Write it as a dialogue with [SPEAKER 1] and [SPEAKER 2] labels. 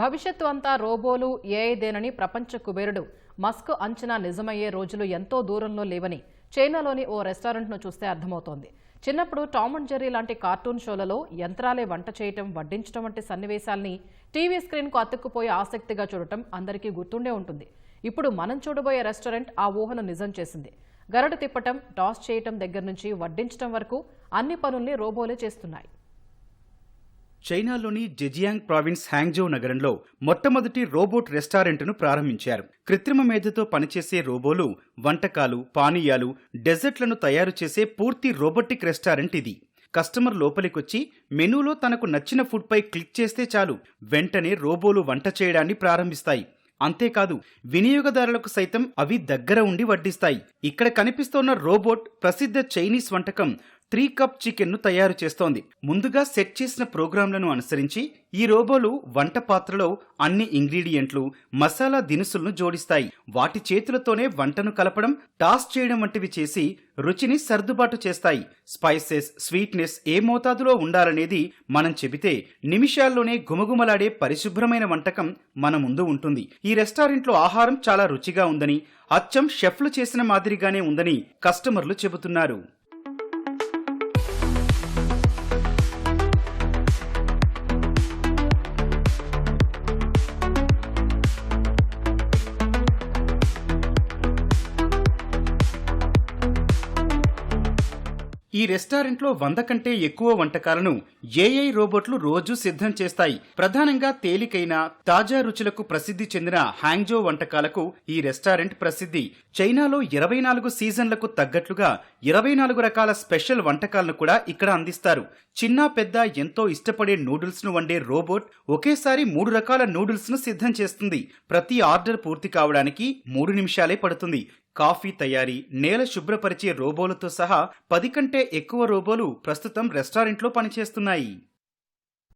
[SPEAKER 1] భవిష్యత్తు అంతా రోబోలు ఏఐదేనని ప్రపంచ కుబేరుడు. మస్క్ అంచనా నిజమయ్యే రోజులు ఎంతో దూరంలో లేవని చైనాలోని ఓ రెస్టారెంట్ను చూస్తే అర్థమవుతోంది. చిన్నప్పుడు టామ్ అండ్ జెర్రీ లాంటి కార్టూన్ షోలలో యంత్రాలే వంట చేయటం వడ్డించడం వంటి సన్నివేశాల్ని టీవీ స్క్రీన్కు అతుక్కుపోయి ఆసక్తిగా చూడటం అందరికీ గుర్తుండే ఉంటుంది. ఇప్పుడు మనం చూడబోయే రెస్టారెంట్ ఆ ఊహను నిజం చేసింది. గరడు తిప్పటం టాస్ చేయటం దగ్గర నుంచి వడ్డించటం వరకు అన్ని పనుల్ని రోబోలే చేస్తున్నాయి.
[SPEAKER 2] చైనాలోని జెజియాంగ్ ప్రావిన్స్ హ్యాంగ్జో నగరంలో మొట్టమొదటి రోబోట్ రెస్టారెంట్ను ప్రారంభించారు. కృత్రిమ మేధతో పనిచేసే రోబోలు వంటకాలు పానీయాలు డెజర్ట్లను తయారు చేసే పూర్తి రోబోటిక్ రెస్టారెంట్ ఇది. కస్టమర్ లోపలికొచ్చి మెనూలో తనకు నచ్చిన ఫుడ్పై క్లిక్ చేస్తే చాలు. వెంటనే రోబోలు వంట చేయడాన్ని ప్రారంభిస్తాయి. అంతేకాదు వినియోగదారులకు సైతం అవి దగ్గర ఉండి వడ్డిస్తాయి. ఇక్కడ కనిపిస్తోన్న రోబోట్ ప్రసిద్ధ చైనీస్ వంటకం త్రీ కప్ చికెన్ను తయారు చేస్తోంది. ముందుగా సెట్ చేసిన ప్రోగ్రాంలను అనుసరించి ఈ రోబోలు వంట పాత్రలో అన్ని ఇంగ్రీడియంట్లు మసాలా దినుసులను జోడిస్తాయి. వాటి చేతులతోనే వంటను కలపడం టాస్ చేయడం వంటివి చేసి రుచిని సర్దుబాటు చేస్తాయి. స్పైసెస్ స్వీట్నెస్ ఏ మోతాదులో ఉండాలనేది మనం చెబితే నిమిషాల్లోనే గుమగుమలాడే పరిశుభ్రమైన వంటకం మన ముందు ఉంటుంది. ఈ రెస్టారెంట్లో ఆహారం చాలా రుచిగా ఉందని అచ్చం షెఫ్లు చేసిన మాదిరిగానే ఉందని కస్టమర్లు చెబుతున్నారు. ఈ రెస్టారెంట్లో వంద కంటే ఎక్కువ వంటకాలను ఏఐ రోబోట్లు రోజు సిద్ధం చేస్తాయి. ప్రధానంగా తేలికైన తాజా రుచులకు ప్రసిద్ధి చెందిన హ్యాంగ్జో వంటకాలకు ఈ రెస్టారెంట్ ప్రసిద్ధి. చైనాలో ఇరవై నాలుగు సీజన్లకు తగ్గట్లుగా ఇరవై నాలుగు రకాల స్పెషల్ వంటకాలను కూడా ఇక్కడ అందిస్తారు. చిన్న పెద్ద ఎంతో ఇష్టపడే నూడిల్స్ను వండే రోబోట్ ఒకేసారి మూడు రకాల నూడిల్స్ను సిద్ధం చేస్తుంది. ప్రతి ఆర్డర్ పూర్తి కావడానికి మూడు నిమిషాలే పడుతుంది. కాఫీ తయారీ నేల శుభ్రపరిచే రోబోలతో సహా పది కంటే ఎక్కువ రోబోలు ప్రస్తుతం రెస్టారెంట్లో పనిచేస్తున్నాయి.